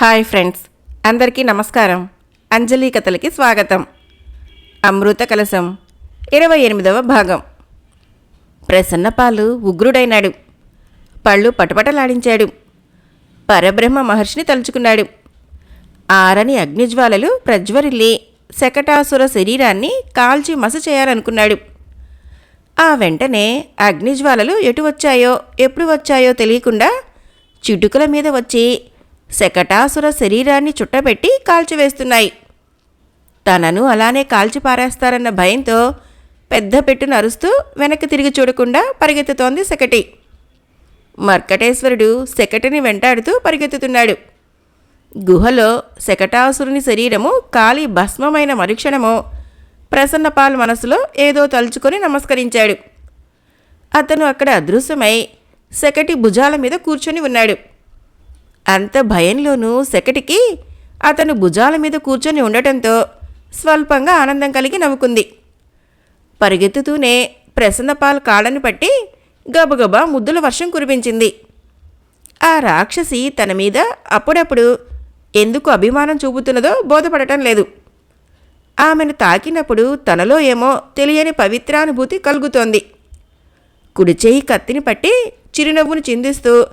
Hi friends అందరికీ నమస్కారం. అంజలి కథలకి స్వాగతం. అమృత కలసం ఇరవై ఎనిమిదవ భాగం. ప్రసన్నపాలు ఉగ్రుడైనాడు. పళ్ళు పటపటలాడించాడు. పరబ్రహ్మ మహర్షిని తలుచుకున్నాడు. ఆరని అగ్నిజ్వాలలు ప్రజ్వరిల్లి శకటాసుర శరీరాన్ని కాల్చి మస చేయాలనుకున్నాడు. ఆ వెంటనే అగ్నిజ్వాలలు ఎటు వచ్చాయో ఎప్పుడు వచ్చాయో తెలియకుండా చిటుకుల మీద వచ్చి శకటాసుర శరీరాన్ని చుట్టబెట్టి కాల్చివేస్తున్నాయి. తనను అలానే కాల్చి పారేస్తారన్న భయంతో పెద్ద పెట్టును అరుస్తూ వెనక్కి తిరిగి చూడకుండా పరిగెత్తుతోంది శకటి. మర్కటేశ్వరుడు శకటిని వెంటాడుతూ పరిగెత్తుతున్నాడు. గుహలో శకటాసురుని శరీరము కాలి భస్మమైన మరుక్షణము ప్రసన్నపాల్ మనసులో ఏదో తలుచుకొని నమస్కరించాడు. అతను అక్కడ అదృశ్యమై శకటి భుజాల మీద కూర్చొని ఉన్నాడు. అంత భయంలోనూ సెకటికి అతను భుజాల మీద కూర్చొని ఉండటంతో స్వల్పంగా ఆనందం కలిగి నవ్వుకుంది. పరిగెత్తుతూనే ప్రసన్నపాల్ కాళ్ళను పట్టి గబగబా ముద్దుల వర్షం కురిపించింది. ఆ రాక్షసి తన మీద అప్పుడప్పుడు ఎందుకు అభిమానం చూపుతున్నదో బోధపడటం లేదు. ఆమెను తాకినప్పుడు తనలో ఏమో తెలియని పవిత్రానుభూతి కలుగుతోంది. కుడిచేయి కత్తిని పట్టి చిరునవ్వును చిందిస్తూ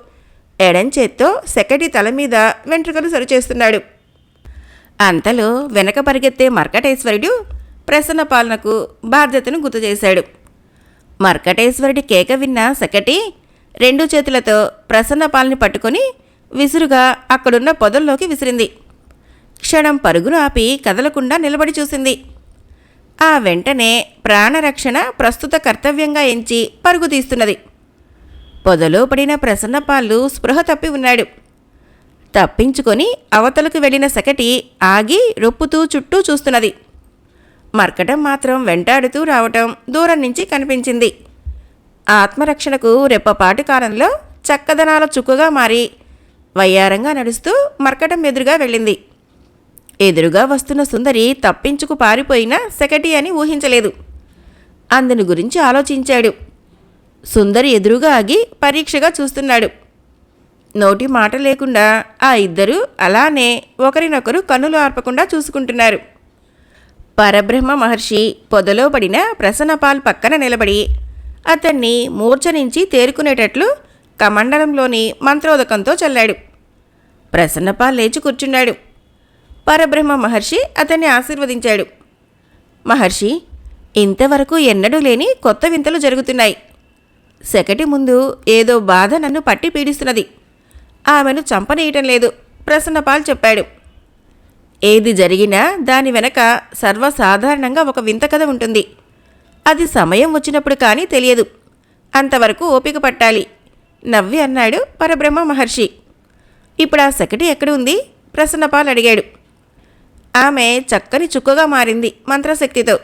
ఎడంచేత్తో సెకటి తల మీద వెంట్రుకలు సరిచేస్తున్నాడు. అంతలో వెనక పరిగెత్తే మర్కటేశ్వరుడు ప్రసన్న పాలనకు బాధ్యతను గుర్తు చేశాడు. మర్కటేశ్వరుడి కేక విన్న సెకటి రెండు చేతులతో ప్రసన్న పాలని పట్టుకొని విసురుగా అక్కడున్న పొదల్లోకి విసిరింది. క్షణం పరుగును ఆపి కదలకుండా నిలబడి చూసింది. ఆ వెంటనే ప్రాణరక్షణ ప్రస్తుత కర్తవ్యంగా ఎంచి పరుగు తీస్తున్నది. పొదలో పడిన ప్రసన్నపాళ్ళు స్పృహ తప్పి ఉన్నాడు. తప్పించుకొని అవతలకు వెళ్ళిన సకటి ఆగి రొప్పుతూ చుట్టూ చూస్తున్నది. మర్కటం మాత్రం వెంటాడుతూ రావటం దూరం నుంచి కనిపించింది. ఆత్మరక్షణకు రెప్పపాటు కాలంలో చక్కదనాల చుక్కుగా మారి వయ్యారంగా నడుస్తూ మర్కటం ఎదురుగా వెళ్ళింది. ఎదురుగా వస్తున్న సుందరి తప్పించుకు పారిపోయిన సెకటి అని ఊహించలేదు. అందుని గురించి ఆలోచించాడు. సుందరి ఎదురుగా ఆగి పరీక్షగా చూస్తున్నాడు. నోటి మాట లేకుండా ఆ ఇద్దరు అలానే ఒకరినొకరు కన్నులు ఆర్పకుండా చూసుకుంటున్నారు. పరబ్రహ్మ మహర్షి పొదలో పడిన ప్రసన్నపాల్ పక్కన నిలబడి అతన్ని మూర్ఛ నుంచి తేరుకునేటట్లు కమండలంలోని మంత్రోదకంతో చల్లాడు. ప్రసన్నపాల్ లేచి కూర్చున్నాడు. పరబ్రహ్మ మహర్షి అతన్ని ఆశీర్వదించాడు. మహర్షి ఇంతవరకు ఎన్నడూ లేని కొత్త వింతలు జరుగుతున్నాయి. సెకటి ముందు ఏదో బాధ నన్ను పట్టి పీడిస్తున్నది. ఆమెను చంపనీయటం లేదు. ప్రసన్నపాల్ చెప్పాడు. ఏది జరిగినా దాని వెనక సర్వసాధారణంగా ఒక వింత కథ ఉంటుంది. అది సమయం వచ్చినప్పుడు కానీ తెలియదు. అంతవరకు ఓపిక పట్టాలి. నవ్వి అన్నాడు పరబ్రహ్మ మహర్షి. ఇప్పుడు ఆ సెకటి ఎక్కడ ఉంది? ప్రసన్నపాల్ అడిగాడు. ఆమె చక్కని చుక్కగా మారింది మంత్రశక్తితో.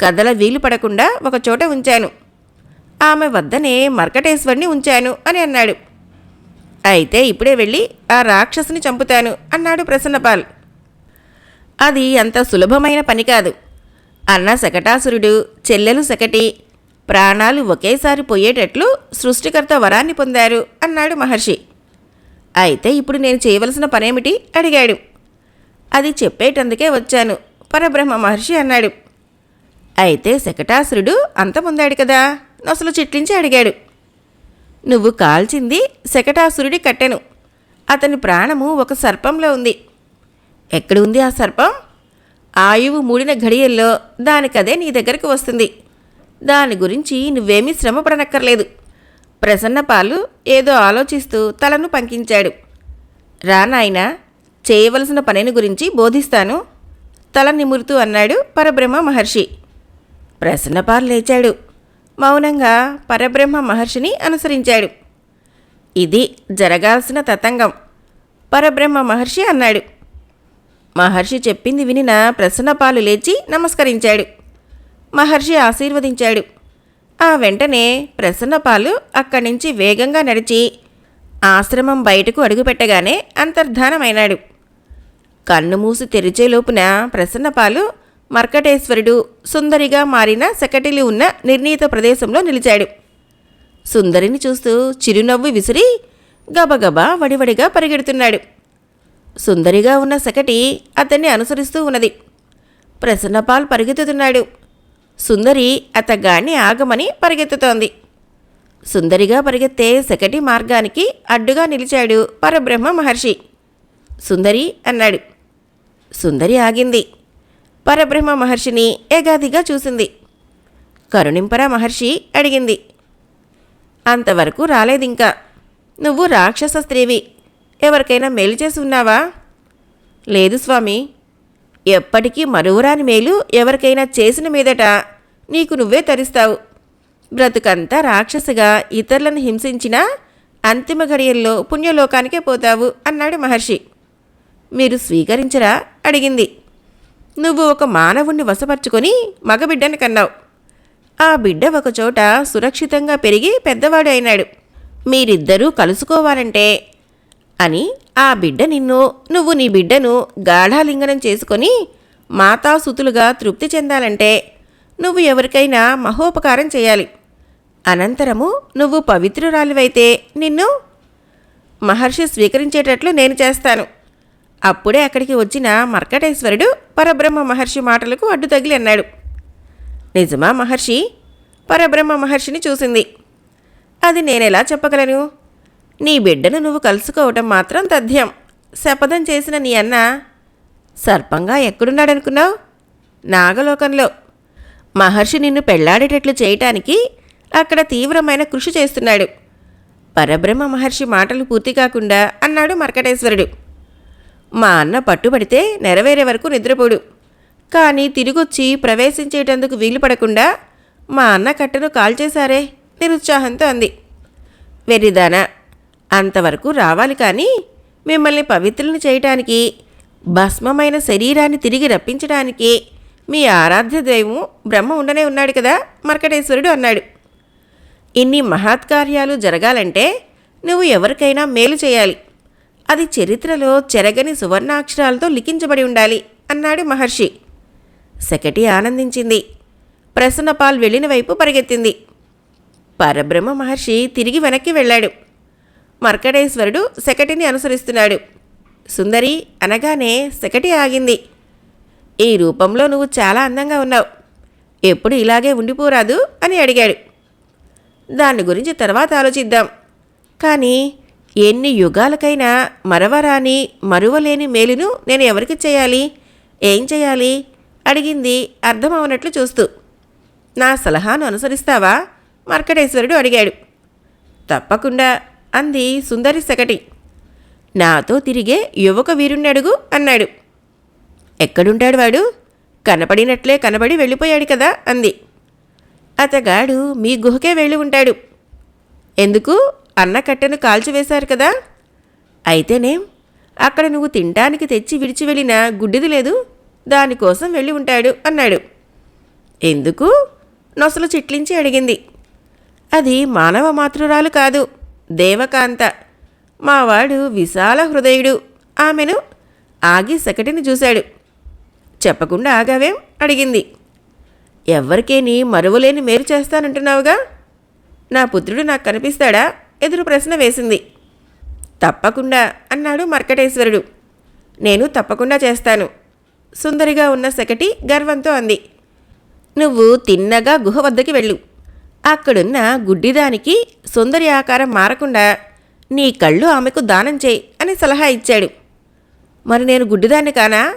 కథల వీలు పడకుండా ఒక చోట ఉంచాను. ఆమె వద్దనే మర్కటేశ్వరిని ఉంచాను అని అన్నాడు. అయితే ఇప్పుడే వెళ్ళి ఆ రాక్షసుని చంపుతాను అన్నాడు ప్రసన్నపాల్. అది అంత సులభమైన పని కాదు. అన్న శకటాసురుడు చెల్లెలు శకటి ప్రాణాలు ఒకేసారి పోయేటట్లు సృష్టికర్త వరాన్ని పొందారు అన్నాడు మహర్షి. అయితే ఇప్పుడు నేను చేయవలసిన పనేమిటి? అడిగాడు. అది చెప్పేటందుకే వచ్చాను పరబ్రహ్మ మహర్షి అన్నాడు. అయితే శకటాసురుడు అంతముందాడు కదా? నొసలు చిట్లించి అడిగాడు. నువ్వు కాల్చింది శకటాసురుడి కట్టెను. అతని ప్రాణము ఒక సర్పంలో ఉంది. ఎక్కడ ఉంది ఆ సర్పం? ఆయువు మూడిన ఘడియల్లో దానికదే నీ దగ్గరికి వస్తుంది. దాని గురించి నువ్వేమీ శ్రమపడనక్కర్లేదు. ప్రసన్నపాలు ఏదో ఆలోచిస్తూ తలను పంకించాడు. రా నాయనా చేయవలసిన పనిని గురించి బోధిస్తాను తల నిమురుతూ అన్నాడు పరబ్రహ్మ మహర్షి. ప్రసన్నపాలు లేచాడు. మౌనంగా పరబ్రహ్మ మహర్షిని అనుసరించాడు. ఇది జరగాల్సిన తతంగం పరబ్రహ్మ మహర్షి అన్నాడు. మహర్షి చెప్పింది వినిన ప్రసన్నపాలు లేచి నమస్కరించాడు. మహర్షి ఆశీర్వదించాడు. ఆ వెంటనే ప్రసన్నపాలు అక్కడి నుంచి వేగంగా నడిచి ఆశ్రమం బయటకు అడుగుపెట్టగానే అంతర్ధానమైనాడు. కన్ను మూసి తెరిచే లోపున ప్రసన్నపాలు మర్కటేశ్వరుడు సుందరిగా మారిన సెకటిలి ఉన్న నిర్ణీత ప్రదేశంలో నిలిచాడు. సుందరిని చూస్తూ చిరునవ్వు విసిరి గబగబా వడివడిగా పరిగెడుతున్నాడు. సుందరిగా ఉన్న శకటి అతన్ని అనుసరిస్తూ ఉన్నది. ప్రసన్నపాల్ పరిగెత్తుతున్నాడు. సుందరి అతగాన్ని ఆగమని పరిగెత్తుతోంది. సుందరిగా పరిగెత్తే శకటి మార్గానికి అడ్డుగా నిలిచాడు పరబ్రహ్మ మహర్షి. సుందరి అన్నాడు. సుందరి ఆగింది. పరబ్రహ్మ మహర్షిని ఏగాదిగా చూసింది. కరుణింపర మహర్షి అడిగింది అంతవరకు రాలేదింకా. నువ్వు రాక్షస స్త్రీవి. ఎవరికైనా మేలు చేసి ఉన్నావా? లేదు స్వామి. ఎప్పటికీ మరువురాని మేలు ఎవరికైనా చేసిన మీదట నీకు నువ్వే తరిస్తావు. బ్రతుకంతా రాక్షసగా ఇతరులను హింసించినా అంతిమ ఘడియల్లో పుణ్యలోకానికే పోతావు అన్నాడు మహర్షి. మీరు స్వీకరించరా? అడిగింది. నువ్వు ఒక మానవుణ్ణి వశపరుచుకొని మగబిడ్డని కన్నావు. ఆ బిడ్డ ఒకచోట సురక్షితంగా పెరిగి పెద్దవాడు అయినాడు. మీరిద్దరూ కలుసుకోవాలంటే అని ఆ బిడ్డ నిన్ను నువ్వు నీ బిడ్డను గాఢాలింగనం చేసుకొని మాతాసుతులుగా తృప్తి చెందాలంటే నువ్వు ఎవరికైనా మహోపకారం చేయాలి. అనంతరము నువ్వు పవిత్రురాలివైతే నిన్ను మహర్షి స్వీకరించేటట్లు నేను చేస్తాను. అప్పుడే అక్కడికి వచ్చిన మర్కటేశ్వరుడు పరబ్రహ్మ మహర్షి మాటలకు అడ్డు తగిలి అన్నాడు. నిజమా మహర్షి? పరబ్రహ్మ మహర్షిని చూసింది. అది నేనెలా చెప్పగలను? నీ బిడ్డను నువ్వు కలుసుకోవటం మాత్రం తథ్యం. శపథం చేసిన నీ అన్న సర్పంగా ఎక్కడున్నాడనుకున్నావు? నాగలోకంలో. మహర్షి నిన్ను పెళ్ళాడేటట్లు చేయటానికి అక్కడ తీవ్రమైన కృషి చేస్తున్నాడు. పరబ్రహ్మ మహర్షి మాటలు పూర్తి కాకుండా అన్నాడు మర్కటేశ్వరుడు. మా అన్న పట్టుబడితే నెరవేరే వరకు నిద్రపోడు. కానీ తిరిగొచ్చి ప్రవేశించేటందుకు వీలు పడకుండా మా అన్న కట్టను కాల్చేశారే నిరుత్సాహంతో అంది. వెర్రిదానా అంతవరకు రావాలి కానీ మిమ్మల్ని పవిత్రులను చేయటానికి భస్మమైన శరీరాన్ని తిరిగి రప్పించడానికి మీ ఆరాధ్య దైవం బ్రహ్మ ఉండనే ఉన్నాడు కదా మర్కటేశ్వరుడు అన్నాడు. ఇన్ని మహత్కార్యాలు జరగాలంటే నువ్వు ఎవరికైనా మేలు చేయాలి. అది చరిత్రలో చెరగని సువర్ణాక్షరాలతో లిఖించబడి ఉండాలి అన్నాడు మహర్షి. శకటి ఆనందించింది. ప్రసన్నపాల్ వెళ్ళిన వైపు పరిగెత్తింది. పరబ్రహ్మ మహర్షి తిరిగి వెనక్కి వెళ్ళాడు. మర్కటేశ్వరుడు శకటిని అనుసరిస్తున్నాడు. సుందరి అనగానే శకటి ఆగింది. ఈ రూపంలో నువ్వు చాలా అందంగా ఉన్నావు. ఎప్పుడు ఇలాగే ఉండిపోరాదు అని అడిగాడు. దాని గురించి తర్వాత ఆలోచిద్దాం. కానీ ఎన్ని యుగాలకైనా మరవరాని మరువలేని మేలును నేను ఎవరికి చేయాలి? ఏం చేయాలి? అడిగింది అర్థమవనట్లు చూస్తూ. నా సలహాను అనుసరిస్తావా? మర్కటేశ్వరుడు అడిగాడు. తప్పకుండా అంది సుందరి సెకటి నాతో తిరిగే యువక వీరుణ్ణడుగు అన్నాడు. ఎక్కడుంటాడు వాడు? కనపడినట్లే కనబడి వెళ్ళిపోయాడు కదా అంది. అతగాడు మీ గుహకే వెళ్ళి ఉంటాడు. ఎందుకు? అన్న కట్టెను కాల్చివేశారు కదా? అయితేనేం అక్కడ నువ్వు తినడానికి తెచ్చి విడిచి వెళ్ళిన గుడ్డిది లేదు. దానికోసం వెళ్ళి ఉంటాడు అన్నాడు. ఎందుకు? నొసలు చిట్లించి అడిగింది. అది మానవ మాతృరాలు కాదు దేవకాంత. మావాడు విశాల హృదయుడు. ఆమెను ఆగి సెకటిని చూశాడు. చెప్పకుండా ఆగావేం? అడిగింది. ఎవ్వరికేని మరువలేని మేలు చేస్తానంటున్నావుగా? నా పుత్రుడు నాకు కనిపిస్తాడా? ఎదురు ప్రశ్న వేసింది. తప్పకుండా అన్నాడు మర్కటేశ్వరుడు. నేను తప్పకుండా చేస్తాను. సుందరిగా ఉన్న శకటి గర్వంతో అంది. నువ్వు తిన్నగా గుహ వద్దకి వెళ్ళు. అక్కడున్న గుడ్డిదానికి సుందరి ఆకారం మారకుండా నీ కళ్ళు ఆమెకు దానం చేయి అని సలహా ఇచ్చాడు. మరి నేను గుడ్డిదాన్ని కానా?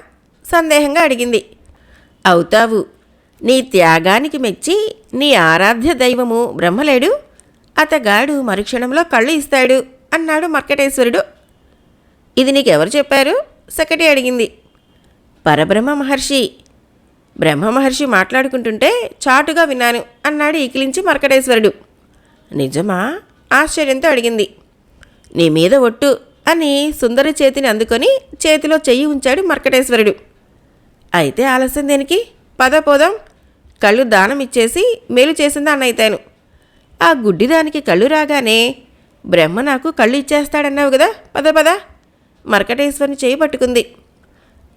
సందేహంగా అడిగింది. అవుతావు. నీ త్యాగానికి మెచ్చి నీ ఆరాధ్య దైవము బ్రహ్మలేడు? అతగాడు మరుక్షణంలో కళ్ళు ఇస్తాడు అన్నాడు మర్కటేశ్వరుడు. ఇది నీకెవరు చెప్పారు? సెకటి అడిగింది. పరబ్రహ్మ మహర్షి. బ్రహ్మ మహర్షి మాట్లాడుకుంటుంటే చాటుగా విన్నాను అన్నాడు ఈకిలించి మర్కటేశ్వరుడు. నిజమా? ఆశ్చర్యంతో అడిగింది. నీ మీద ఒట్టు అని సుందరి చేతిని అందుకొని చేతిలో చెయ్యి ఉంచాడు మర్కటేశ్వరుడు. అయితే ఆలస్యం దేనికి? పద పోదాం. కళ్ళు దానం ఇచ్చేసి మేలు చేసిందా అన్నయితాను ఆ గుడ్డిదానికి కళ్ళు రాగానే బ్రహ్మ నాకు కళ్ళు ఇచ్చేస్తాడన్నావు కదా పద పద. మర్కటేశ్వరుని చేయి పట్టుకుంది.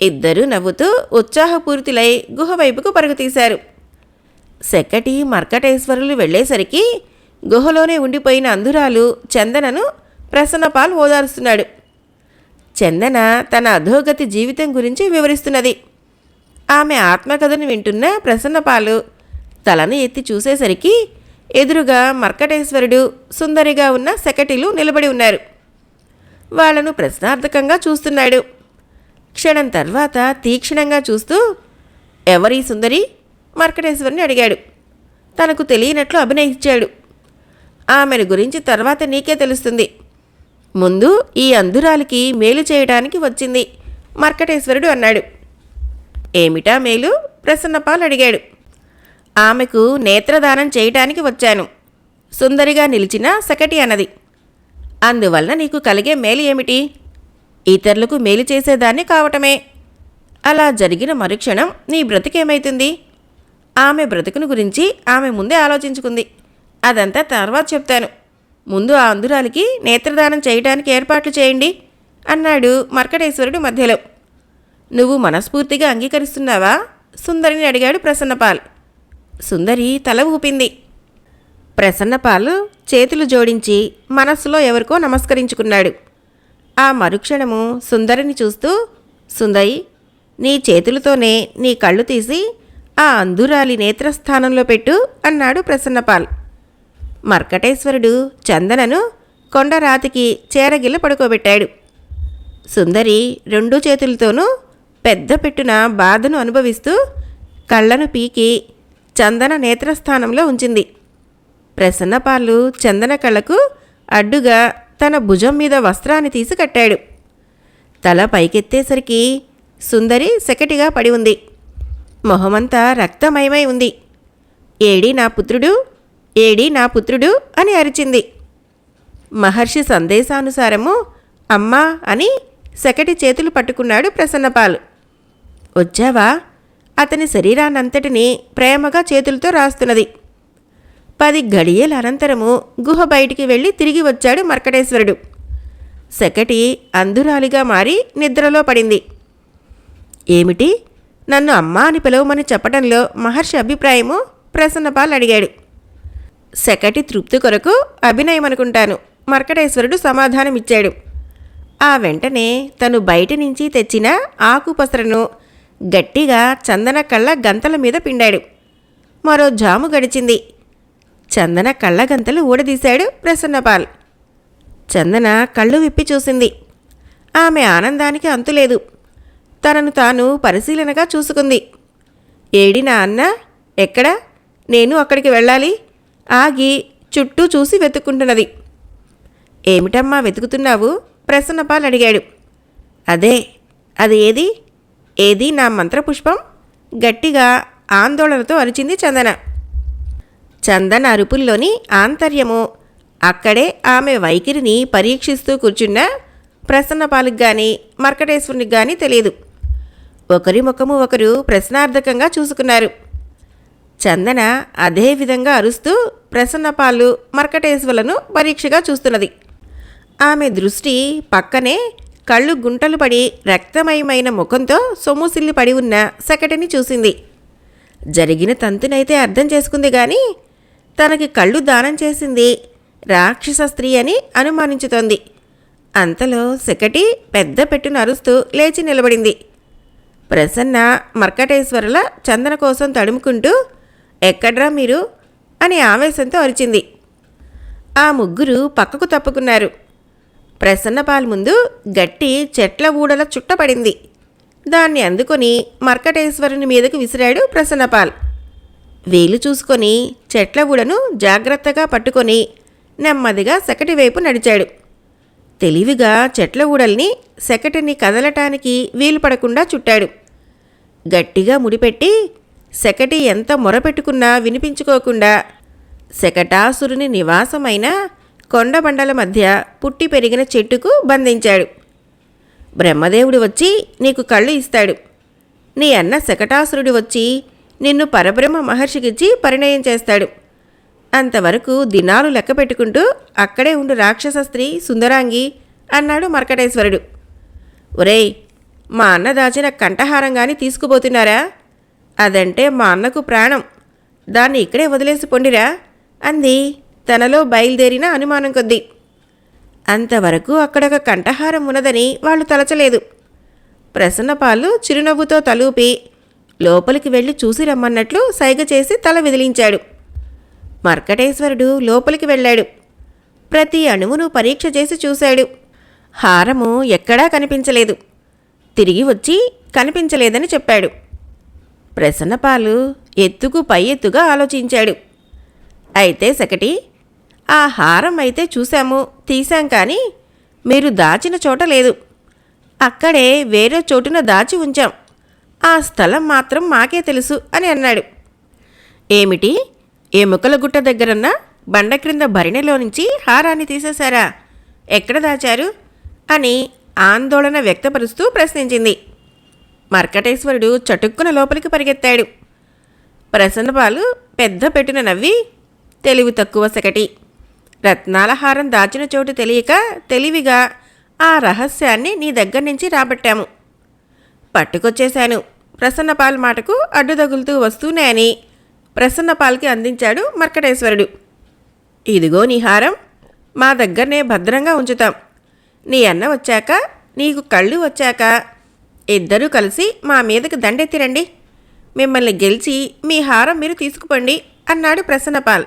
ఇద్దరూ నవ్వుతూ ఉత్సాహపూరితులై గుహ వైపుకు పరుగుతీశారు సెక్కటి మర్కటేశ్వరులు వెళ్ళేసరికి గుహలోనే ఉండిపోయిన అంధురాలు చందనను ప్రసన్నపాల్ ఓదారుస్తున్నాడు. చందన తన అధోగతి జీవితం గురించి వివరిస్తున్నది. ఆమె ఆత్మకథను వింటున్న ప్రసన్నపాలు తలను ఎత్తి చూసేసరికి ఎదురుగా మర్కటేశ్వరుడు సుందరిగా ఉన్న సెకటిలు నిలబడి ఉన్నారు. వాళ్ళను ప్రశ్నార్థకంగా చూస్తున్నాడు. క్షణం తర్వాత తీక్షణంగా చూస్తూ ఎవరి సుందరి? మర్కటేశ్వరుని అడిగాడు. తనకు తెలియనట్లు అభినయించాడు. ఆమెను గురించి తర్వాత నీకే తెలుస్తుంది. ముందు ఈ అంధురాలికి మేలు చేయడానికి వచ్చింది మర్కటేశ్వరుడు అన్నాడు. ఏమిటా మేలు? ప్రసన్నపాల్ అడిగాడు. ఆమెకు నేత్రదానం చేయటానికి వచ్చాను. సుందరిగా నిలిచిన సకటి అన్నది. అందువల్ల నీకు కలిగే మేలు ఏమిటి? ఇతరులకు మేలు చేసేదాన్ని కావటమే. అలా జరిగిన మరుక్షణం నీ బ్రతికేమైతుంది? ఆమె బ్రతుకును గురించి ఆమె ముందే ఆలోచించుకుంది. అదంతా తర్వాత చెప్తాను. ముందు ఆ అంధురాలికి నేత్రదానం చేయడానికి ఏర్పాట్లు చేయండి అన్నాడు మర్కటేశ్వరుడు మధ్యలో. నువ్వు మనస్ఫూర్తిగా అంగీకరిస్తున్నావా? సుందరిని అడిగాడు ప్రసన్నపాల్. సుందరి తల ఊపింది. ప్రసన్నపాలు చేతులు జోడించి మనస్సులో ఎవరికో నమస్కరించుకున్నాడు. ఆ మరుక్షణము సుందరిని చూస్తూ సుందరి నీ చేతులతోనే నీ కళ్ళు తీసి ఆ అంధురాలి నేత్రస్థానంలో పెట్టు అన్నాడు ప్రసన్నపాల్ మర్కటేశ్వరుడు చందనను కొండరాతికి చేరగిల్ల పడుకోబెట్టాడు. సుందరి రెండు చేతులతోనూ పెద్ద పెట్టున బాధను అనుభవిస్తూ కళ్ళను పీకి చందన నేత్రస్థానంలో ఉంచింది. ప్రసన్నపాలు చందన కళ్ళకు అడ్డుగా తన భుజం మీద వస్త్రాన్ని తీసి కట్టాడు. తల పైకెత్తేసరికి సుందరి సెకటిగా పడి ఉంది. మొహమంతా రక్తమయమై ఉంది. ఏడి నా పుత్రుడు ఏడి నా పుత్రుడు అని అరిచింది. మహర్షి సందేశానుసారము అమ్మా అని సెకటి చేతులు పట్టుకున్నాడు ప్రసన్నపాలు. వచ్చావా? అతని శరీరాన్నంతటినీ ప్రేమగా చేతులతో రాస్తున్నది. పది గడియల అనంతరము గుహ బయటికి వెళ్ళి తిరిగి వచ్చాడు మర్కటేశ్వరుడు. సెకటి అంధురాలిగా మారి నిద్రలో పడింది. ఏమిటి? నన్ను అమ్మా అని పిలవమని చెప్పడంలో మహర్షి అభిప్రాయము ప్రసన్నపాల్ అడిగాడు సెకటి తృప్తి కొరకు అభినయం అనుకుంటాను మర్కటేశ్వరుడు సమాధానమిచ్చాడు. ఆ వెంటనే తను బయట నుంచి తెచ్చిన ఆకుపసరను గట్టిగా చందన కళ్ళ గంతల మీద పిండాడు. మరో జాము గడిచింది. చందన కళ్ళ గంతలు ఊడదీశాడు ప్రసన్నపాల్. చందన కళ్ళు విప్పి చూసింది. ఆమె ఆనందానికి అంతులేదు తనను తాను పరిశీలనగా చూసుకుంది. ఏడి నా అన్న ఎక్కడ? నేను అక్కడికి వెళ్ళాలి. ఆగి చుట్టూ చూసి వెతుక్కుంటున్నది. ఏమిటమ్మా వెతుకుతున్నావు? ప్రసన్నపాల్ అడిగాడు. అదే అది ఏది? ఏది నా మంత్రపుష్పం? గట్టిగా ఆందోళనతో అరిచింది చందన. చందన అరుపుల్లోని ఆంతర్యము. అక్కడే ఆమె వైఖరిని పరీక్షిస్తూ కూర్చున్న ప్రసన్నపాలకు గాని మర్కటేశ్వరునికి గాని తెలియదు. ఒకరి ముఖము ఒకరు ప్రశ్నార్థకంగా చూసుకున్నారు. చందన అదే విధంగా అరుస్తూ ప్రసన్నపాలు మర్కటేశ్వరులను పరీక్షగా చూస్తున్నది. ఆమె దృష్టి పక్కనే కళ్ళు గుంటలు పడి రక్తమయమైన ముఖంతో సొమ్ముసిల్లి పడి ఉన్న సెకటిని చూసింది. జరిగిన తంతునైతే అర్థం చేసుకుంది గాని తనకి కళ్ళు దానం చేసింది రాక్షస స్త్రీ అని అనుమానించుతోంది. అంతలో సెకటి పెద్ద పెట్టును అరుస్తూ లేచి నిలబడింది. ప్రసన్న మర్కటేశ్వరుల చందన కోసం తడుముకుంటూ ఎక్కడ్రా మీరు? అని ఆవేశంతో అరిచింది. ఆ ముగ్గురు పక్కకు తప్పుకున్నారు. ప్రసన్నపాల్ ముందు గట్టి చెట్ల ఊడల చుట్టపడింది దాన్ని అందుకొని మర్కటేశ్వరుని మీదకు విసిరాడు ప్రసన్నపాల్ వేలు చూసుకొని చెట్ల ఊడను జాగ్రత్తగా పట్టుకొని నెమ్మదిగా సెకటి వైపు నడిచాడు. తెలివిగా చెట్ల ఊడల్ని సెకటిని కదలటానికి వీలు పడకుండా చుట్టాడు. గట్టిగా ముడిపెట్టి సెకటి ఎంత మొరపెట్టుకున్నా వినిపించుకోకుండా శకటాసురుని నివాసమైన కొండబండల మధ్య పుట్టి పెరిగిన చెట్టుకు బంధించాడు. బ్రహ్మదేవుడు వచ్చి నీకు కళ్ళు ఇస్తాడు. నీ అన్న శకటాసురుడు వచ్చి నిన్ను పరబ్రహ్మ మహర్షికిచ్చి పరిణయం చేస్తాడు. అంతవరకు దినాలు లెక్క పెట్టుకుంటూ అక్కడే ఉండు రాక్షస స్త్రీ సుందరాంగి అన్నాడు మర్కటేశ్వరుడు. ఒరేయ్ మా అన్న దాచిన కంఠహారం కానీ తీసుకుపోతున్నారా? అదంటే మా అన్నకు ప్రాణం. దాన్ని ఇక్కడే వదిలేసి పొండిరా అంది తనలో బయలుదేరిన అనుమానం కొద్దీ. అంతవరకు అక్కడొక కంఠహారం ఉన్నదని వాళ్ళు తలచలేదు. ప్రసన్నపాలు చిరునవ్వుతో తలూపి లోపలికి వెళ్ళి చూసి రమ్మన్నట్లు సైగ చేసి తల విదిలించాడు. మర్కటేశ్వరుడు లోపలికి వెళ్ళాడు. ప్రతి అణువును పరీక్ష చేసి చూశాడు. హారము ఎక్కడా కనిపించలేదు. తిరిగి వచ్చి కనిపించలేదని చెప్పాడు. ప్రసన్నపాలు ఎత్తుకు పై ఎత్తుగా ఆలోచించాడు. అయితే సకటి ఆ హారం అయితే చూశాము తీశాం కానీ మీరు దాచిన చోట లేదు. అక్కడే వేరే చోటున దాచి ఉంచాం. ఆ స్థలం మాత్రం మాకే తెలుసు అని అన్నాడు. ఏమిటి? ఎముకల గుట్ట దగ్గరన్న బండ క్రింద భరిణెలో నుంచి హారాన్ని తీసేశారా? ఎక్కడ దాచారు? అని ఆందోళన వ్యక్తపరుస్తూ ప్రశ్నించింది. మర్కటేశ్వరుడు చటుక్కున లోపలికి పరిగెత్తాడు. ప్రసన్నపాలు పెద్ద పెట్టున నవ్వి తెలివి తక్కువ సెకటి రత్నాల హారం దాచిన చోటు తెలియక తెలివిగా ఆ రహస్యాన్ని నీ దగ్గర నుంచి రాబట్టాము. పట్టుకొచ్చేశాను. ప్రసన్నపాల్ మాటకు అడ్డు తగులుతూ వస్తూనే అని ప్రసన్నపాల్కి అందించాడు మర్కటేశ్వరుడు. ఇదిగో నీ హారం మా దగ్గరనే భద్రంగా ఉంచుతాం. నీ అన్న వచ్చాక నీకు కళ్ళు వచ్చాక ఇద్దరూ కలిసి మా మీదకి దండెత్తిరండి. మిమ్మల్ని గెలిచి మీ హారం మీరు తీసుకుపోండి అన్నాడు ప్రసన్నపాల్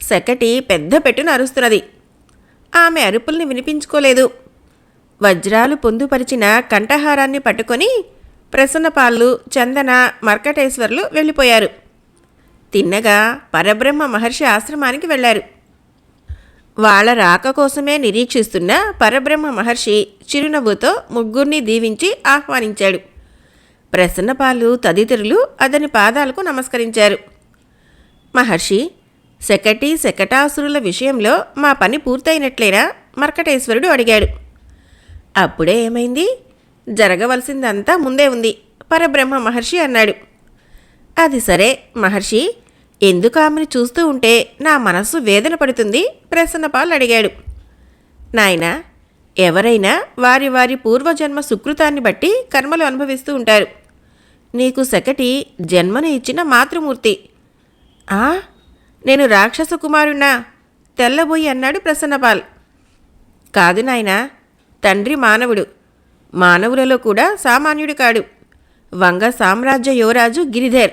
సెకటి పెద్ద పెట్టును అరుస్తున్నది. ఆమె అరుపుల్ని వినిపించుకోలేదు. వజ్రాలు పొందుపరిచిన కంఠహారాన్ని పట్టుకొని ప్రసన్నపాళ్ళు చందన మర్కటేశ్వర్లు వెళ్ళిపోయారు. తిన్నగా పరబ్రహ్మ మహర్షి ఆశ్రమానికి వెళ్ళారు. వాళ్ళ రాక కోసమే నిరీక్షిస్తున్న పరబ్రహ్మ మహర్షి చిరునవ్వుతో ముగ్గురిని దీవించి ఆహ్వానించాడు. ప్రసన్నపాలు తదితరులు అతని పాదాలకు నమస్కరించారు. మహర్షి శకటి శకటాసురుల విషయంలో మా పని పూర్తయినట్లేనా? మర్కటేశ్వరుడు అడిగాడు. అప్పుడే ఏమైంది? జరగవలసిందంతా ముందే ఉంది పరబ్రహ్మ మహర్షి అన్నాడు. అది సరే మహర్షి ఎందుకు ఆమెను చూస్తూ ఉంటే నా మనస్సు వేదన పడుతుంది? ప్రసన్నపాల్ అడిగాడు. నాయనా ఎవరైనా వారి వారి పూర్వజన్మ సుకృతాన్ని బట్టి కర్మలు అనుభవిస్తూ ఉంటారు. నీకు శకటి జన్మను ఇచ్చిన మాతృమూర్తి. ఆ నేను రాక్షస కుమారుణ్ణా? తెల్లబోయి అన్నాడు ప్రసన్నపాల్. కాదు నాయనా తండ్రి మానవుడు. మానవులలో కూడా సామాన్యుడు కాడు. వంగ సామ్రాజ్య యువరాజు గిరిధర్.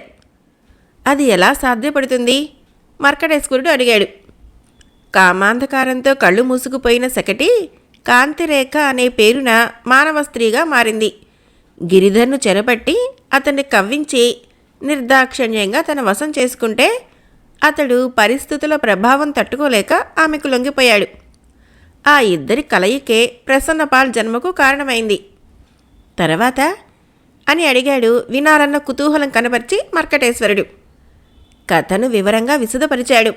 అది ఎలా సాధ్యపడుతుంది? మర్కటేశ్వరుడు అడిగాడు. కామాంధకారంతో కళ్ళు మూసుకుపోయిన సెకటి కాంతిరేఖ అనే పేరున మానవ స్త్రీగా మారింది. గిరిధర్ను చెరపట్టి అతన్ని కవ్వించి నిర్దాక్షిణ్యంగా తన వశం చేసుకుంటే అతడు పరిస్థితుల ప్రభావం తట్టుకోలేక ఆమెకు లొంగిపోయాడు. ఆ ఇద్దరి కలయికే ప్రసన్నపాల్ జన్మకు కారణమైంది. తర్వాత అని అడిగాడు వినాలన్న కుతూహలం కనపరిచి మర్కటేశ్వరుడు. కథను వివరంగా విశదపరిచాడు.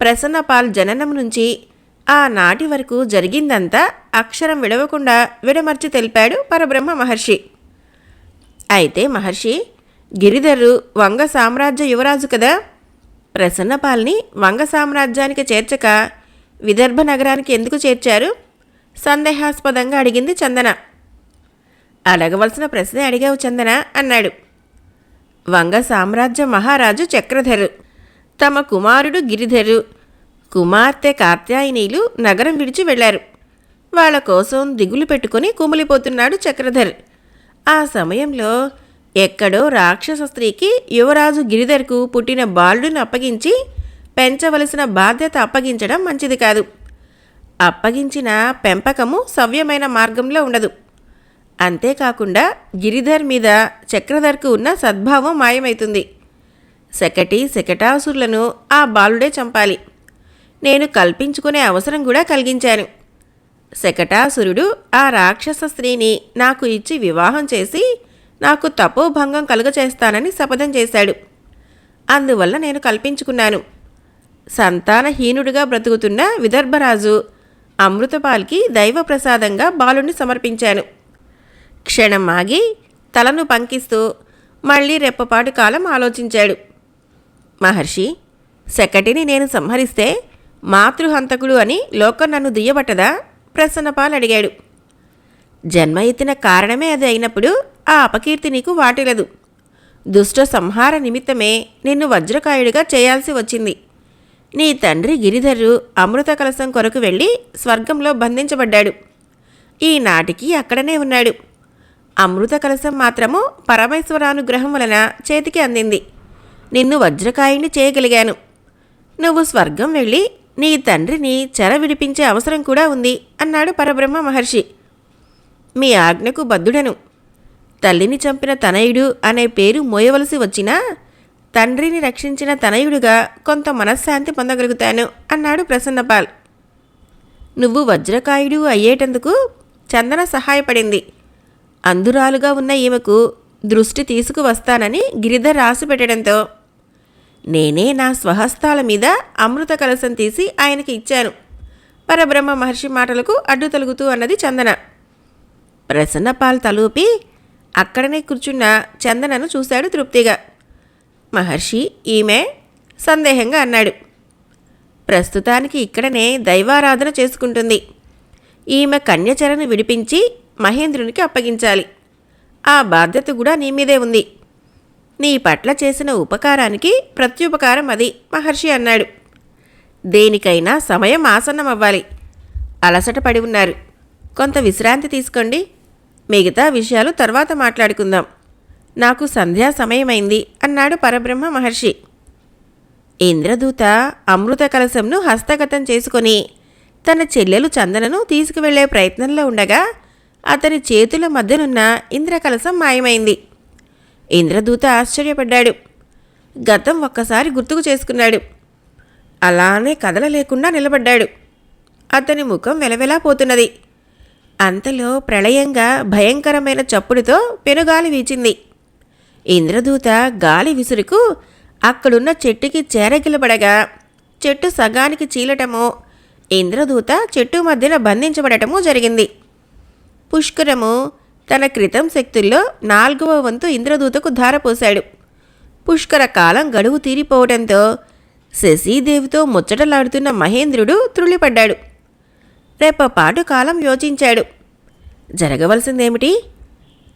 ప్రసన్నపాల్ జననం నుంచి ఆ నాటి వరకు జరిగిందంతా అక్షరం విడవకుండా విడమర్చి తెలిపాడు పరబ్రహ్మ మహర్షి. అయితే మహర్షి గిరిధరు వంగ సామ్రాజ్య యువరాజు కదా? ప్రసన్నపాల్ని వంగ సామ్రాజ్యానికి చేర్చక విదర్భ నగరానికి ఎందుకు చేర్చారు? సందేహాస్పదంగా అడిగింది చందన. అడగవలసిన ప్రశ్నే అడిగావు చందన అన్నాడు. వంగ సామ్రాజ్య మహారాజు చక్రధరు. తమ కుమారుడు గిరిధరు. కుమార్తె కాత్యాయనీలు నగరం విడిచి వెళ్ళారు వాళ్ళ కోసం దిగులు పెట్టుకుని కుమిలిపోతున్నాడు చక్రధర్. ఆ సమయంలో ఎక్కడో రాక్షస స్త్రీకి యువరాజు గిరిధర్కు పుట్టిన బాలుడిని అప్పగించి పెంచవలసిన బాధ్యత అప్పగించడం మంచిది కాదు. అప్పగించిన పెంపకము సవ్యమైన మార్గంలో ఉండదు. అంతేకాకుండా గిరిధర్ మీద చక్రధర్కు ఉన్న సద్భావం మాయమైతుంది. శకటి శకటాసురులను ఆ బాలుడే చంపాలి. నేను కల్పించుకునే అవసరం కూడా కలిగించాను. శకటాసురుడు ఆ రాక్షస స్త్రీని నాకు ఇచ్చి వివాహం చేసి నాకు తపోభంగం కలుగచేస్తానని శపథం చేశాడు. అందువల్ల నేను కల్పించుకున్నాను. సంతానహీనుడిగా బ్రతుకుతున్న విదర్భరాజు అమృతపాల్కి దైవ ప్రసాదంగా బాలుణ్ణి సమర్పించాను. క్షణం ఆగి తలను పంకిస్తూ మళ్ళీ రెప్పపాటు కాలం ఆలోచించాడు. మహర్షి శకటిని నేను సంహరిస్తే మాతృహంతకుడు అని లోకం నన్ను దుయ్యబట్టదా? ప్రసన్నపాల్ అడిగాడు. జన్మ ఎత్తిన కారణమే అది అయినప్పుడు ఆ అపకీర్తి నీకు వాటిలదు దుష్ట సంహార నిమిత్తమే నిన్ను వజ్రకాయుడిగా చేయాల్సి వచ్చింది. నీ తండ్రి గిరిధరు అమృత కలసం కొరకు వెళ్ళి స్వర్గంలో బంధించబడ్డాడు. ఈనాటికి అక్కడనే ఉన్నాడు. అమృత కలసం మాత్రము పరమేశ్వరానుగ్రహం వలన చేతికి అందింది. నిన్ను వజ్రకాయుణ్ణి చేయగలిగాను. నువ్వు స్వర్గం వెళ్ళి నీ తండ్రిని చెర విడిపించే అవసరం కూడా ఉంది అన్నాడు పరబ్రహ్మ మహర్షి. మీ ఆజ్ఞకు బద్ధుడను. తల్లిని చంపిన తనయుడు అనే పేరు మోయవలసి వచ్చినా తండ్రిని రక్షించిన తనయుడుగా కొంత మనశ్శాంతి పొందగలుగుతాను అన్నాడు ప్రసన్నపాల్. నువ్వు వజ్రకాయుడు అయ్యేటందుకు చందన సహాయపడింది. అందురాలుగా ఉన్న ఈమెకు దృష్టి తీసుకువస్తానని గిరిధర్ రాసి పెట్టడంతో నేనే నా స్వహస్తాల మీద అమృత కలశం తీసి ఆయనకి ఇచ్చాను. పరబ్రహ్మ మహర్షి మాటలకు అడ్డు తొలుగుతూ అన్నది చందన. ప్రసన్నపాల్ తలూపి అక్కడనే కూర్చున్న చందనను చూశాడు తృప్తిగా. మహర్షి ఈమె సందేహంగా అన్నాడు. ప్రస్తుతానికి ఇక్కడనే దైవారాధన చేసుకుంటుంది. ఈమె కన్యచరను విడిపించి మహేంద్రునికి అప్పగించాలి. ఆ బాధ్యత కూడా నీ మీదే ఉంది. నీ పట్ల చేసిన ఉపకారానికి ప్రత్యుపకారం అది మహర్షి అన్నాడు. దేనికైనా సమయం ఆసన్నమవ్వాలి. అలసట పడి ఉన్నారు. కొంత విశ్రాంతి తీసుకోండి. మిగతా విషయాలు తర్వాత మాట్లాడుకుందాం. నాకు సంధ్యా సమయమైంది అన్నాడు పరబ్రహ్మ మహర్షి. ఇంద్రదూత అమృత కలశంను హస్తగతం చేసుకొని తన చెల్లెలు చందనను తీసుకువెళ్ళే ప్రయత్నంలో ఉండగా అతని చేతుల మధ్యనున్న ఇంద్రకలశం మాయమైంది. ఇంద్రదూత ఆశ్చర్యపడ్డాడు. గతం ఒక్కసారి గుర్తుకు చేసుకున్నాడు. అలానే కదలలేకుండా నిలబడ్డాడు. అతని ముఖం వెలవెలా పోతున్నది. అంతలో ప్రళయంగా భయంకరమైన చప్పుడుతో పెనుగాలి వీచింది. ఇంద్రదూత గాలి విసురుకు అక్కడున్న చెట్టుకి చేరగిలబడగా చెట్టు సగానికి చీలటము ఇంద్రదూత చెట్టు మధ్యన బంధించబడటము జరిగింది. పుష్కరము తన క్రితం శక్తుల్లో నాలుగవ వంతు ఇంద్రదూతకు ధారపోశాడు. పుష్కర కాలం గడువు తీరిపోవడంతో శశీదేవితో ముచ్చటలాడుతున్న మహేంద్రుడు త్రుళ్ళిపడ్డాడు. రేపపాటు కాలం యోచించాడు. జరగవలసిందేమిటి?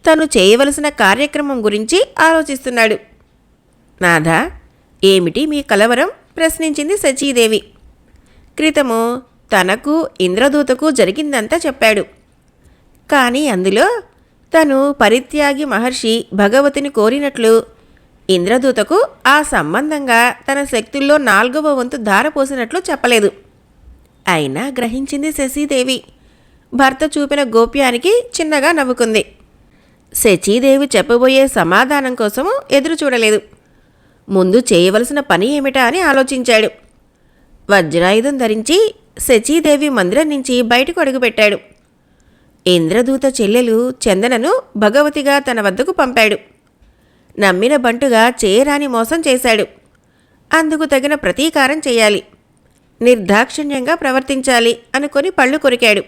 తను చేయవలసిన కార్యక్రమం గురించి ఆలోచిస్తున్నాడు. నాథా ఏమిటి మీ కలవరం? ప్రశ్నించింది సచీదేవి క్రితము తనకు ఇంద్రదూతకు జరిగిందంతా చెప్పాడు. కానీ అందులో తను పరిత్యాగి మహర్షి భగవతిని కోరినట్లు ఇంద్రదూతకు ఆ సంబంధంగా తన శక్తుల్లో నాలుగవ వంతు ధారపోసినట్లు చెప్పలేదు. అయినా గ్రహించింది శశీదేవి. భర్త చూపిన గోప్యానికి చిన్నగా నవ్వుకుంది. శచీదేవి చెప్పబోయే సమాధానం కోసము ఎదురు చూడలేదు. ముందు చేయవలసిన పని ఏమిటా అని ఆలోచించాడు. వజ్రాయుధం ధరించి శచీదేవి మందిరం నుంచి బయటకు అడుగుపెట్టాడు ఇంద్రదూత చెల్లెలు చందనను భగవతిగా తన వద్దకు పంపాడు. నమ్మిన బంటుగా చేయరాని మోసం చేశాడు. అందుకు తగిన ప్రతీకారం చేయాలి. నిర్దాక్షిణ్యంగా ప్రవర్తించాలి అనుకొని పళ్ళు కొరికాడు.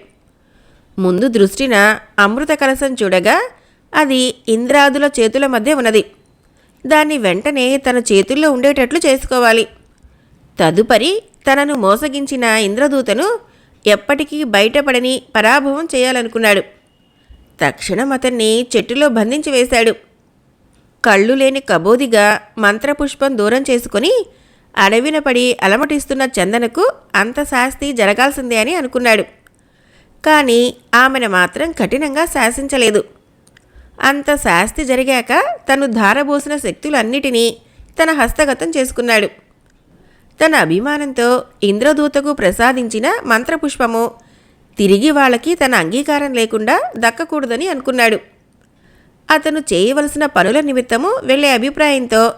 ముందు దృష్టిన అమృత కలసం చూడగా అది ఇంద్రాదుల చేతుల మధ్య ఉన్నది. దాన్ని వెంటనే తన చేతుల్లో ఉండేటట్లు చేసుకోవాలి. తదుపరి తనను మోసగించిన ఇంద్రదూతను ఎప్పటికీ బయటపడని పరాభవం చేయాలనుకున్నాడు. తక్షణం అతన్ని చెట్టులో బంధించి వేశాడు. కళ్ళు లేని కబోదిగా మంత్రపుష్పం దూరం చేసుకుని అడవిన పడి అలమటిస్తున్న చందనకు అంత శాస్తి జరగాల్సిందే అని అనుకున్నాడు. కానీ ఆమెను మాత్రం కఠినంగా శాసించలేదు. అంత శాస్తి జరిగాక తను ధారబోసిన శక్తులన్నిటినీ తన హస్తగతం చేసుకున్నాడు. తన అభిమానంతో ఇంద్రదూతకు ప్రసాదించిన మంత్రపుష్పము తిరిగి వాళ్ళకి తన అంగీకారం లేకుండా దక్కకూడదని అనుకున్నాడు. అతను చేయవలసిన పనుల నిమిత్తము వెళ్ళే అభిప్రాయంతో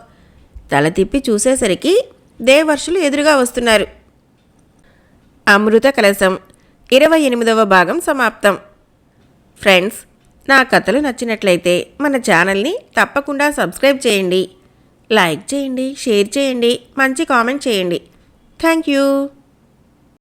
తల తిప్పి చూసేసరికి దేవర్షులు ఎదురుగా వస్తున్నారు. అమృత కలశం ఇరవై ఎనిమిదవ భాగం సమాప్తం. ఫ్రెండ్స్ నా కథలు నచ్చినట్లయితే మన ఛానల్ని తప్పకుండా సబ్స్క్రైబ్ చేయండి. లైక్ చేయండి షేర్ చేయండి మంచి కామెంట్ చేయండి. Thank you.